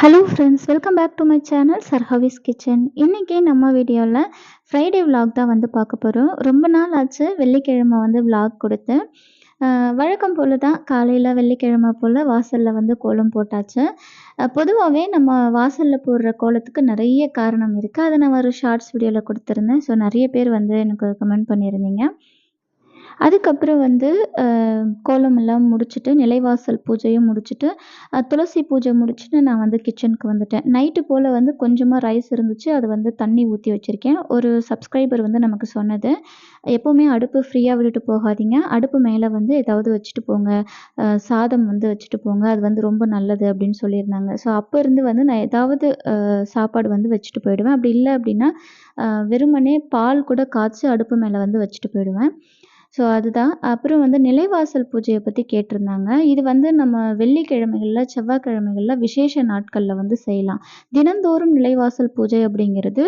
Hello friends welcome back to my channel சர்ஹவிஸ் kitchen இன்றைக்கி நம்ம வீடியோவில் ஃப்ரைடே விலாக் தான் வந்து பார்க்க போகிறோம் ரொம்ப நாள் ஆச்சு வெள்ளிக்கிழமை வந்து விலாக் கொடுத்து. வழக்கம் போல் தான் காலையில் வெள்ளிக்கிழமை போல் வாசலில் வந்து கோலம் போட்டாச்சு. பொதுவாகவே நம்ம வாசலில் போடுற கோலத்துக்கு நிறைய காரணம் இருக்குது அதை நான் ஒரு ஷார்ட்ஸ் வீடியோவில் கொடுத்துருந்தேன். ஸோ நிறைய பேர் வந்து எனக்கு கமெண்ட் பண்ணியிருந்தீங்க. அதுக்கப்புறம் வந்து கோலம் எல்லாம் முடிச்சுட்டு நிலைவாசல் பூஜையும் முடிச்சுட்டு துளசி பூஜை முடிச்சுட்டு நான் வந்து கிச்சனுக்கு வந்துட்டேன். நைட்டு போல் வந்து கொஞ்சமாக ரைஸ் இருந்துச்சு அது வந்து தண்ணி ஊற்றி வச்சுருக்கேன். ஒரு சப்ஸ்கிரைபர் வந்து நமக்கு சொன்னது எப்போவுமே அடுப்பு ஃப்ரீயாக விட்டுட்டு போகாதீங்க. அடுப்பு மேலே வந்து ஏதாவது வச்சுட்டு போங்க. சாதம் வந்து வச்சுட்டு போங்க. அது வந்து ரொம்ப நல்லது அப்படின்னு சொல்லியிருந்தாங்க. ஸோ அப்போ இருந்து வந்து நான் ஏதாவது சாப்பாடு வந்து வச்சுட்டு போயிடுவேன். அப்படி இல்லை அப்படின்னா வெறுமனே பால் கூட காய்ச்சி அடுப்பு மேலே வந்து வச்சுட்டு போயிடுவேன். ஸோ அதுதான். அப்புறம் வந்து நிலைவாசல் பூஜையை பற்றி கேட்டிருந்தாங்க. இது வந்து நம்ம வெள்ளிக்கிழமைகளில் செவ்வாய்க்கிழமைகளில் விசேஷ நாட்களில் வந்து செய்யலாம். தினந்தோறும் நிலைவாசல் பூஜை அப்படிங்கிறது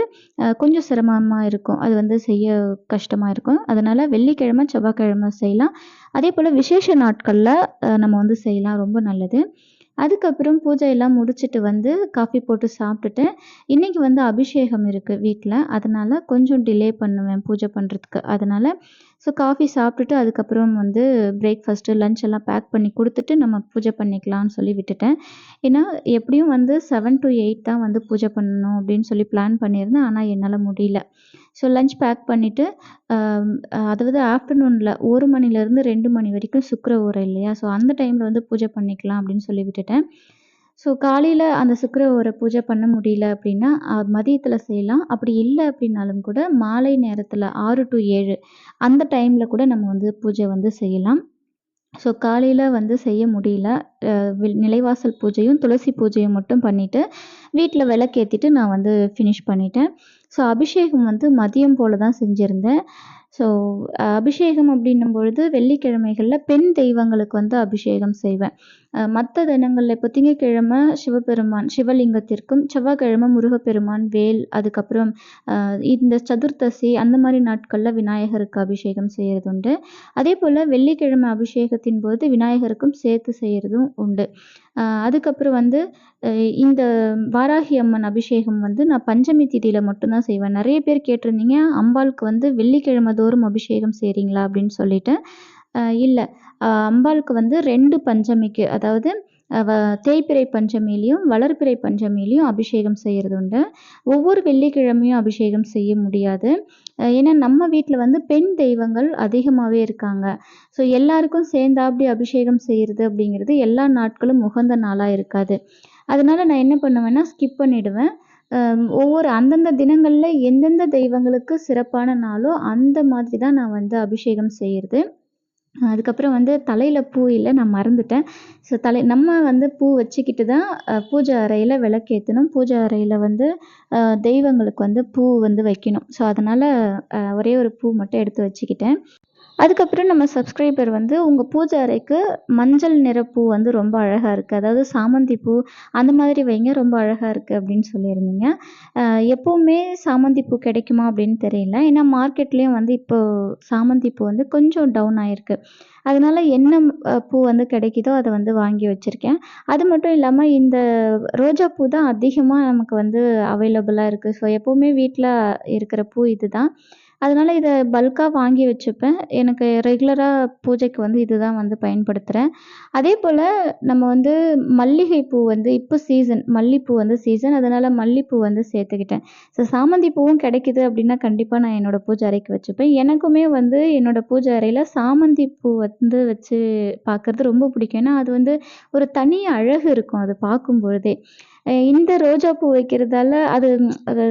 கொஞ்சம் சிரமமாக இருக்கும். அது வந்து செய்ய கஷ்டமாக இருக்கும். அதனால் வெள்ளிக்கிழமை செவ்வாய்க்கிழமை செய்யலாம். அதே போல் விசேஷ நாட்களில் நம்ம வந்து செய்யலாம். ரொம்ப நல்லது. அதுக்கப்புறம் பூஜையெல்லாம் முடிச்சுட்டு வந்து காஃபி போட்டு சாப்பிட்டுட்டேன் இன்றைக்கி வந்து அபிஷேகம் இருக்குது வீட்டில் அதனால் கொஞ்சம் டிலே பண்ணுவேன் பூஜை பண்ணுறதுக்கு அதனால் ஸோ காஃபி சாப்பிட்டுட்டு அதுக்கப்புறம் வந்து பிரேக்ஃபாஸ்ட்டு லஞ்ச் எல்லாம் பேக் பண்ணி கொடுத்துட்டு நம்ம பூஜை பண்ணிக்கலாம்னு சொல்லி விட்டுட்டேன். ஏன்னா எப்படியும் வந்து செவன் டு எயிட் தான் வந்து பூஜை பண்ணணும் அப்படின்னு சொல்லி பிளான் பண்ணியிருந்தேன். ஆனால் என்னால் முடியல. ஸோ லஞ்ச் பேக் பண்ணிவிட்டு அதாவது ஆஃப்டர்நூனில் ஒரு மணிலேருந்து ரெண்டு மணி வரைக்கும் சுக்கர ஓரை இல்லையா? ஸோ அந்த டைமில் வந்து பூஜை பண்ணிக்கலாம் அப்படின்னு சொல்லி விட்டுட்டேன். ஸோ காலையில் அந்த சுக்கர ஓரை பூஜை பண்ண முடியல அப்படின்னா மதியத்தில் செய்யலாம். அப்படி இல்லை அப்படின்னாலும் கூட மாலை நேரத்தில் ஆறு டு ஏழு அந்த டைமில் கூட நம்ம வந்து பூஜை வந்து செய்யலாம். ஸோ காலையில் வந்து செய்ய முடியல. நிலைவாசல் பூஜையும் துளசி பூஜையும் மட்டும் பண்ணிவிட்டு வீட்டில் விளக்கேற்றிட்டு நான் வந்து ஃபினிஷ் பண்ணிட்டேன். ஸோ அபிஷேகம் வந்து மதியம் போல் தான் செஞ்சுருந்தேன். ஸோ அபிஷேகம் அப்படின்னும் பொழுது வெள்ளிக்கிழமைகளில் பெண் தெய்வங்களுக்கு வந்து அபிஷேகம் செய்வேன். மற்ற தினங்களில் இப்போ திங்கக்கிழமை சிவபெருமான் சிவலிங்கத்திற்கும் செவ்வாய்க்கிழமை முருகப்பெருமான் வேல் அதுக்கப்புறம் இந்த சதுர்த்தசி அந்த மாதிரி நாட்களில் விநாயகருக்கு அபிஷேகம் செய்கிறது உண்டு அதே போல் வெள்ளிக்கிழமை அபிஷேகத்தின் போது விநாயகருக்கும் சேர்த்து செய்கிறதும் உண்டு. அதுக்கப்புறம் வந்து இந்த வாராகி அம்மன் அபிஷேகம் வந்து நான் பஞ்சமி திதியில் மட்டும்தான் செய்வேன். நிறைய பேர் கேட்டிருந்தீங்க அம்பாளுக்கு வந்து வெள்ளிக்கிழமை தோறும் அபிஷேகம் செய்கிறீங்களா அப்படின்னு சொல்லிட்டு. இல்லை. அம்பாளுக்கு வந்து ரெண்டு பஞ்சமிக்கு அதாவது தேய்பிறை பஞ்சமிலையும் வளர்பிறை பஞ்சமிலையும் அபிஷேகம் செய்கிறது உண்டு. ஒவ்வொரு வெள்ளிக்கிழமையும் அபிஷேகம் செய்ய முடியாது. ஏன்னா நம்ம வீட்டில் வந்து பெண் தெய்வங்கள் அதிகமாகவே இருக்காங்க. ஸோ எல்லாருக்கும் சேர்ந்தாப்படி அபிஷேகம் செய்கிறது அப்படிங்கிறது எல்லா நாட்களும் உகந்த நாளாக இருக்காது. அதனால நான் என்ன பண்ணுவேன்னா ஸ்கிப் பண்ணிடுவேன். ஒவ்வொரு அந்தந்த தினங்களில் எந்தெந்த தெய்வங்களுக்கு சிறப்பான நாளோ அந்த மாதிரி தான் நான் வந்து அபிஷேகம் செய்கிறது அதுக்கப்புறம் வந்து தலையில் பூ இல்லை நான் மறந்துட்டேன். ஸோ தலை நம்ம வந்து பூ வச்சுக்கிட்டு தான் பூஜை அறையில் விளக்கேற்றணும் பூஜை அறையில் வந்து தெய்வங்களுக்கு வந்து பூ வந்து வைக்கணும். ஸோ அதனால் ஒரே ஒரு பூ மட்டும் எடுத்து வச்சுக்கிட்டேன். அதுக்கப்புறம் நம்ம சப்ஸ்கிரைபர் வந்து உங்கள் பூஜை அறைக்கு மஞ்சள் நிற பூ வந்து ரொம்ப அழகாக இருக்குது அதாவது சாமந்தி பூ அந்த மாதிரி வைங்க ரொம்ப அழகாக இருக்குது அப்படின்னு சொல்லியிருந்தீங்க. எப்போவுமே சாமந்தி பூ கிடைக்குமா அப்படின்னு தெரியல. ஏன்னா மார்க்கெட்லேயும் வந்து இப்போ சாமந்தி பூ வந்து கொஞ்சம் டவுன் ஆகிருக்கு அதனால என்ன பூ வந்து கிடைக்குதோ அதை வந்து வாங்கி வச்சுருக்கேன். அது மட்டும் இல்லாமல் இந்த ரோஜா பூ தான் அதிகமாக நமக்கு வந்து அவைலபிளாக இருக்குது ஸோ எப்போவுமே வீட்டில் இருக்கிற பூ இதுதான். அதனால் இதை பல்காக வாங்கி வச்சுப்பேன். எனக்கு ரெகுலராக பூஜைக்கு வந்து இதுதான் வந்து பயன்படுத்துகிறேன் அதே போல் நம்ம வந்து மல்லிகைப்பூ வந்து இப்போ சீசன் மல்லிப்பூ வந்து சீசன் அதனால் மல்லிப்பூ வந்து சேர்த்துக்கிட்டேன். ஸோ சாமந்தி பூவும் கிடைக்குது அப்படின்னா கண்டிப்பாக நான் என்னோடய பூஜை அறைக்கு வச்சுப்பேன். எனக்குமே வந்து என்னோடய பூஜை அறையில் சாமந்தி பூ வந்து வச்சு பார்க்குறது ரொம்ப பிடிக்கும். ஏன்னா அது வந்து ஒரு தனி அழகு இருக்கும் அது பார்க்கும் பொழுதே இந்த ரோஜா பூ வைக்கிறதால அது அது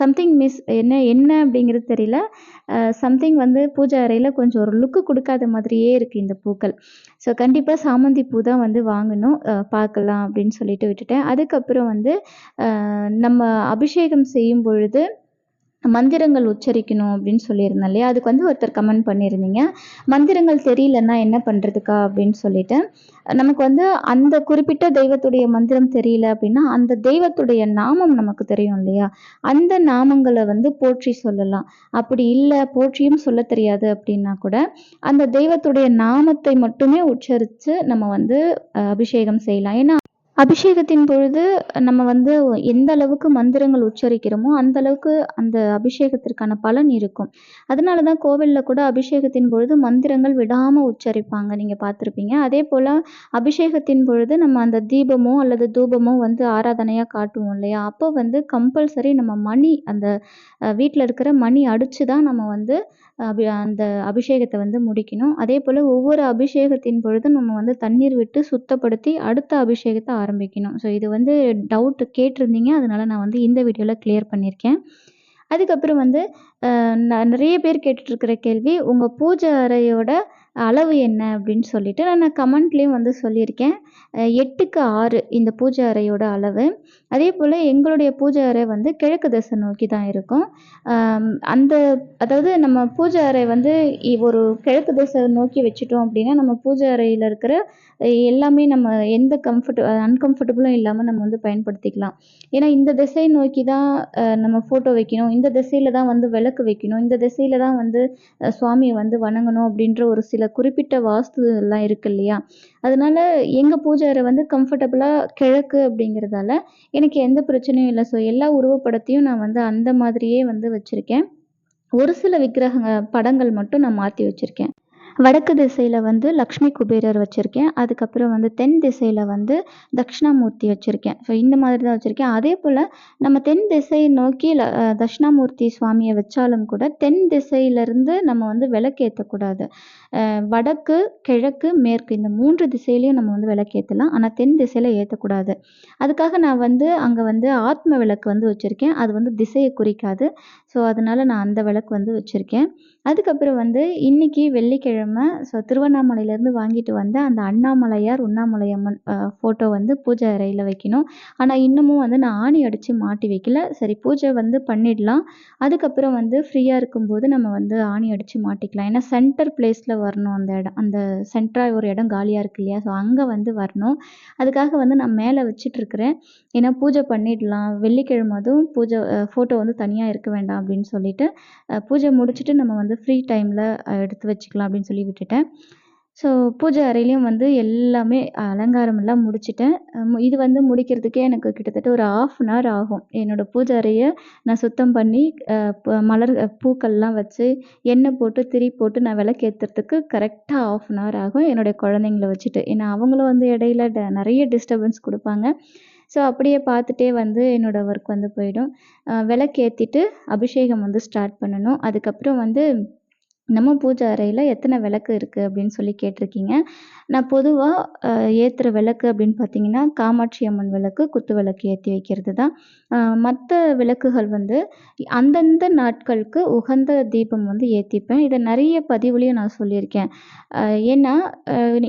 சம்திங் மிஸ் என்ன என்ன அப்படிங்கிறது தெரியல. சம்திங் வந்து பூஜை அறையில் கொஞ்சம் ஒரு லுக்கு கொடுக்காத மாதிரியே இருக்குது இந்த பூக்கள். ஸோ கண்டிப்பாக சாமந்தி பூ தான் வந்து வாங்கணும். அஹ் பார்க்கலாம் அப்படின்னு சொல்லிட்டு விட்டுட்டேன். அதுக்கப்புறம் வந்து நம்ம அபிஷேகம் செய்யும் பொழுது மந்திரங்கள் உச்சரிக்கணும் அப்படின்னு சொல்லியிருந்தேன் இல்லையா? அதுக்கு வந்து ஒருத்தர் கமெண்ட் பண்ணியிருந்தீங்க. மந்திரங்கள் தெரியலன்னா என்ன பண்ணுறதுக்கா அப்படின்னு சொல்லிட்டு நமக்கு வந்து அந்த குறிப்பிட்ட தெய்வத்துடைய மந்திரம் தெரியல அப்படின்னா அந்த தெய்வத்துடைய நாமம் நமக்கு தெரியும் இல்லையா? அந்த நாமங்களை வந்து போற்றி சொல்லலாம். அப்படி இல்லை போற்றியும் சொல்ல தெரியாது அப்படின்னா கூட அந்த தெய்வத்துடைய நாமத்தை மட்டுமே உச்சரித்து நம்ம வந்து அபிஷேகம் செய்யலாம். ஏன்னா அபிஷேகத்தின் பொழுது நம்ம வந்து எந்த அளவுக்கு மந்திரங்கள் உச்சரிக்கிறோமோ, அந்த அளவுக்கு அந்த அபிஷேகத்திற்கான பலன் இருக்கும். அதனால தான் கோவிலில் கூட அபிஷேகத்தின் பொழுது மந்திரங்கள் விடாமல் உச்சரிப்பாங்க. நீங்கள் பார்த்துருப்பீங்க. அதே போல் அபிஷேகத்தின் பொழுது நம்ம அந்த தீபமோ அல்லது தூபமோ வந்து ஆராதனையாக காட்டுவோம் இல்லையா? அப்போ வந்து கம்பல்சரி நம்ம மணி அந்த வீட்டில் இருக்கிற மணி அடித்து தான் நம்ம வந்து அபி அந்த அபிஷேகத்தை வந்து முடிக்கணும். அதே போல் ஒவ்வொரு அபிஷேகத்தின் பொழுதும் நம்ம வந்து தண்ணீர் விட்டு சுத்தப்படுத்தி அடுத்த அபிஷேகத்தை ஆரம்பிக்கணும். ஸோ இது வந்து டவுட் கேட்டிருந்தீங்க. அதனால நான் வந்து இந்த வீடியோவில் கிளியர் பண்ணியிருக்கேன். அதுக்கப்புறம் வந்து நிறைய ந பேர் கேட்டுட்ருக்கிற கேள்வி, உங்கள் பூஜை அறையோட அளவு என்ன?" அப்படின்னு சொல்லிட்டு நான் கமெண்ட்லேயும் வந்து சொல்லியிருக்கேன். எட்டுக்கு ஆறு இந்த பூஜை அறையோட அளவு. அதேபோல எங்களுடைய பூஜை அறை வந்து கிழக்கு திசை நோக்கி தான் இருக்கும். அந்த அதாவது நம்ம பூஜை அறை வந்து ஒரு கிழக்கு திசை நோக்கி வச்சுட்டோம் அப்படின்னா, நம்ம பூஜை அறையில் இருக்கிற எல்லாமே நம்ம எந்த கம்ஃபர்ட் அன்கம்ஃபர்டபுளும் இல்லாமல் நம்ம வந்து பயன்படுத்திக்கலாம். ஏன்னா இந்த திசை நோக்கி தான் நம்ம ஃபோட்டோ வைக்கணும். இந்த திசையில தான் வந்து விளக்கு வைக்கணும். இந்த திசையில தான் வந்து சுவாமியை வந்து வணங்கணும் அப்படின்ற ஒரு சில குறிப்பிட்ட வாஸ்து எல்லாம் இருக்கு இல்லையா? அதனால எங்கள் பூஜை அறை வந்து கம்ஃபர்டபுளாக கிழக்கு அப்படிங்கிறதால, எனக்கு எந்த பிரச்சனையும் இல்லை ஸோ எல்லா உருவப்படத்தையும் நான் வந்து அந்த மாதிரியே வந்து வச்சுருக்கேன் ஒரு சில விக்கிரக படங்கள் மட்டும் நான் மாற்றி வச்சுருக்கேன் வடக்கு திசையில் வந்து லக்ஷ்மி குபேரர் வச்சுருக்கேன். அதுக்கப்புறம் வந்து தென் திசையில் வந்து தட்சிணாமூர்த்தி வச்சுருக்கேன். ஸோ இந்த மாதிரி தான் வச்சுருக்கேன். அதே போல் நம்ம தென் திசையை நோக்கி ல தட்சிணாமூர்த்தி சுவாமியை வச்சாலும் கூட, தென் திசையிலருந்து நம்ம வந்து விளக்கேற்றக்கூடாது வடக்கு, கிழக்கு, மேற்கு இந்த மூன்று திசையிலையும் நம்ம வந்து விளக்கேற்றலாம் ஆனால் தென் திசையில் ஏற்றக்கூடாது அதுக்காக நான் வந்து அங்கே வந்து ஆத்ம விளக்கு வந்து வச்சுருக்கேன். அது வந்து திசையை குறிக்காது. ஸோ அதனால நான் அந்த விளக்கு வந்து வச்சுருக்கேன். அதுக்கப்புறம் வந்து இன்னைக்கு வெள்ளிக்கிழமை ஸோ திருவண்ணாமலையிலேருந்து வாங்கிட்டு வந்த அந்த அண்ணாமலையார், உண்ணாமலை அம்மன் ஃபோட்டோ வந்து பூஜை அறையில் வைக்கணும். ஆனால் இன்னமும் வந்து நான் ஆணி அடித்து மாட்டி வைக்கல. சரி பூஜை வந்து பண்ணிடலாம். அதுக்கப்புறம் வந்து ஃப்ரீயாக இருக்கும்போது நம்ம வந்து ஆணி அடித்து மாட்டிக்கலாம். ஏன்னா சென்டர் பிளேஸில் வரணும் அந்த இடம். அந்த சென்டராக ஒரு இடம் காலியாக இருக்கு இல்லையா? ஸோ அங்கே வந்து வரணும். அதுக்காக வந்து நான் மேலே வச்சிட்ருக்கிறேன் ஏன்னா பூஜை பண்ணிடலாம். வெள்ளிக்கிழமை அதுவும் பூஜை ஃபோட்டோ வந்து தனியாக இருக்க வேண்டாம் அப்படின்னு சொல்லிட்டு, பூஜை முடிச்சுட்டு நம்ம வந்து ஃப்ரீ டைமில் எடுத்து வச்சுக்கலாம் அப்படின்னு சொல்லி விட்டுட்டேன். ஸோ பூஜை அறையிலையும் வந்து எல்லாமே அலங்காரம் எல்லாம் முடிச்சுட்டேன். இது வந்து முடிக்கிறதுக்கே எனக்கு கிட்டத்தட்ட ஒரு 1/2 அன் ஹவர் ஆகும். என்னோடய பூஜை அறையை நான் சுத்தம் பண்ணி மலர் பூக்கள்லாம் வச்சு, எண்ணெய் போட்டு, திரி போட்டு நான் விளக்கேத்துறதுக்கு கரெக்டாக ஆஃப் அன் ஹவர் ஆகும். என்னுடைய குழந்தைங்கள வச்சுட்டு. ஏன்னா அவங்களும் வந்து இடையில ட நிறைய டிஸ்டர்பன்ஸ் கொடுப்பாங்க ஸோ அப்படியே பார்த்துட்டே வந்து என்னோடய ஒர்க் வந்து போயிடும். விளக்கேற்றிட்டு அபிஷேகம் வந்து ஸ்டார்ட் பண்ணணும். அதுக்கப்புறம் வந்து நம்ம பூஜை அறையில் எத்தனை விளக்கு இருக்குது அப்படின்னு சொல்லி கேட்டிருக்கீங்க. நான் பொதுவாக ஏற்றுற விளக்கு அப்படின்னு பார்த்தீங்கன்னா, காமாட்சி அம்மன் விளக்கு, குத்து விளக்கு ஏற்றி வைக்கிறது தான். மற்ற விளக்குகள் வந்து அந்தந்த நாட்களுக்கு உகந்த தீபம் வந்து ஏற்றிப்பேன் இதை நிறைய பதிவுலையும் நான் சொல்லியிருக்கேன். ஏன்னா,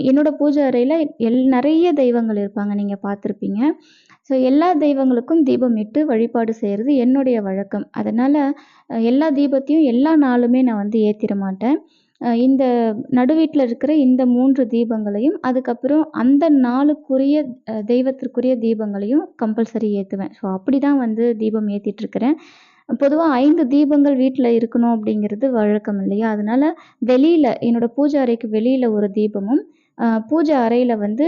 என்னோடய என்னோட பூஜை அறையில் எல் நிறைய தெய்வங்கள் இருப்பாங்க. நீங்கள் பார்த்துருப்பீங்க. ஸோ எல்லா தெய்வங்களுக்கும் தீபம் இட்டு வழிபாடு செய்கிறது என்னுடைய வழக்கம். அதனால் எல்லா தீபத்தையும் எல்லா நாளுமே நான் வந்து ஏற்றிட மாட்டேன். இந்த இந்த வீட்டில் இருக்கிற இந்த மூன்று தீபங்களையும், அதுக்கப்புறம் அந்த நாளுக்குரிய தெய்வத்திற்குரிய தீபங்களையும் கம்பல்சரி ஏற்றுவேன் ஸோ அப்படிதான் வந்து தீபம் ஏற்றிட்டுருக்கிறேன் பொதுவாக ஐந்து தீபங்கள் வீட்டில் இருக்கணும் அப்படிங்கிறது வழக்கம் இல்லையா? அதனால வெளியில் என்னோட பூஜை அறைக்கு வெளியில் ஒரு தீபமும், பூஜை அறையில் வந்து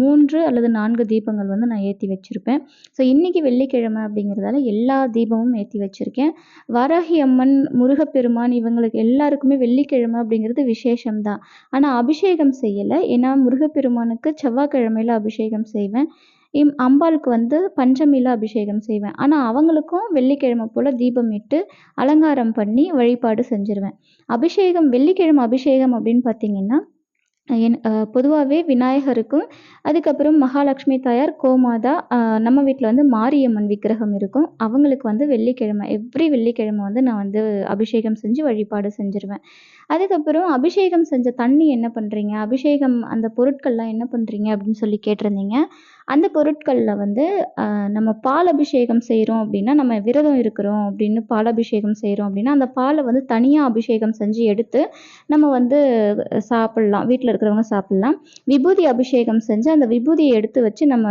மூன்று அல்லது நான்கு தீபங்கள் வந்து நான் ஏற்றி வச்சிருப்பேன். ஸோ இன்றைக்கி வெள்ளிக்கிழமை அப்படிங்கிறதால எல்லா தீபமும் ஏற்றி வச்சுருக்கேன் வாராகி அம்மன், முருகப்பெருமான் இவங்களுக்கு எல்லாருக்குமே வெள்ளிக்கிழமை அப்படிங்கிறது விசேஷம் தான். அபிஷேகம் செய்யலை ஏன்னா முருகப்பெருமானுக்கு செவ்வாய்க்கிழமையில அபிஷேகம் செய்வேன். இம் அம்பாளுக்கு வந்து பஞ்சமியில் அபிஷேகம் செய்வேன். ஆனால் அவங்களுக்கும் வெள்ளிக்கிழமை போல் தீபம் இட்டு, அலங்காரம் பண்ணி வழிபாடு செஞ்சுருவேன். அபிஷேகம் வெள்ளிக்கிழமை அபிஷேகம் அப்படின்னு பார்த்தீங்கன்னா, என் பொதுவாகவே விநாயகர் விநாயகருக்கும், அதுக்கப்புறம் மகாலட்சுமி தாயார், கோமாதா, நம்ம வீட்டில் வந்து மாரியம்மன் விக்கிரகம் இருக்கும். அவங்களுக்கு வந்து வெள்ளிக்கிழமை எவ்ரி வெள்ளிக்கிழமை வந்து நான் வந்து அபிஷேகம் செஞ்சு வழிபாடு செஞ்சுருவேன். அதுக்கப்புறம் அபிஷேகம் செஞ்ச தண்ணி என்ன பண்ணுறீங்க அபிஷேகம் அந்த பொருட்கள்லாம் என்ன பண்ணுறீங்க அப்படின்னு சொல்லி கேட்டிருந்தீங்க. அந்த பொருட்களில் வந்து நம்ம பால் அபிஷேகம் செய்கிறோம் அப்படின்னா, நம்ம விரதம் இருக்கிறோம் அப்படின்னு பால் அபிஷேகம் செய்கிறோம் அப்படின்னா, அந்த பாலை வந்து தனியாக அபிஷேகம் செஞ்சு எடுத்து, நம்ம வந்து சாப்பிட்லாம் வீட்டில் இருக்கிறவங்க சாப்பிட்லாம் விபூதி அபிஷேகம் செஞ்சு, அந்த விபூதியை எடுத்து வச்சு நம்ம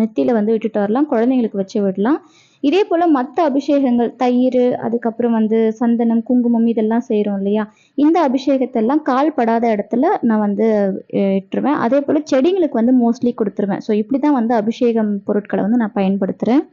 நெத்தியில் வந்து விட்டுட்டு வரலாம். குழந்தைங்களுக்கு வச்சு விடலாம். இதே போல் மற்ற அபிஷேகங்கள் தயிர் அதுக்கப்புறம் வந்து சந்தனம் குங்குமம் இதெல்லாம் செய்கிறோம் இல்லையா? இந்த அபிஷேகத்தெல்லாம் கால் படாத இடத்துல நான் வந்து இட்டுருவேன். அதே போல் செடிங்களுக்கு வந்து மோஸ்ட்லி கொடுத்துருவேன். ஸோ இப்படி தான் வந்து அபிஷேகம் பொருட்களை வந்து நான் பயன்படுத்துகிறேன்